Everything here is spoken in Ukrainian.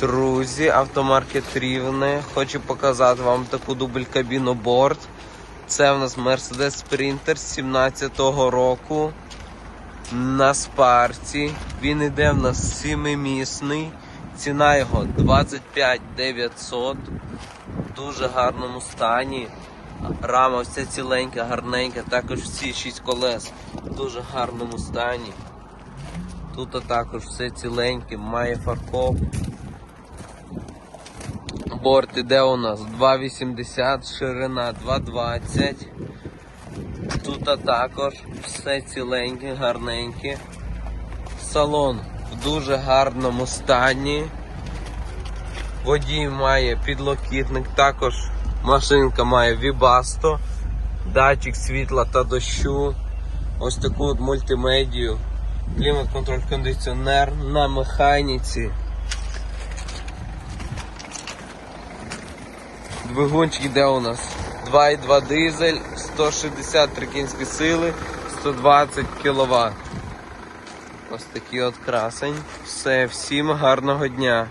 Друзі, автомаркет Рівне. Хочу показати вам таку дубль кабіну борт. Це в нас Mercedes Sprinter 17-го року на спарці. Він іде в нас сімимісний. Ціна його 25 900. В дуже гарному стані. Рама вся ціленька, гарненька, також всі 6 колес в дуже гарному стані. Тут також все ціленьке, має фаркоп. Борт іде у нас 2,80, ширина 2,20. Тут також все ціленьке, гарненьке. Салон в дуже гарному стані. Водій має підлокітник, також машинка має вібасто, датчик світла та дощу. Ось таку от мультимедію, клімат контроль кондиціонер на механіці. Двигунчик йде у нас 2,2 дизель, 163 кінські сили, 120 кВт. Ось такий от красень. Все, всім гарного дня.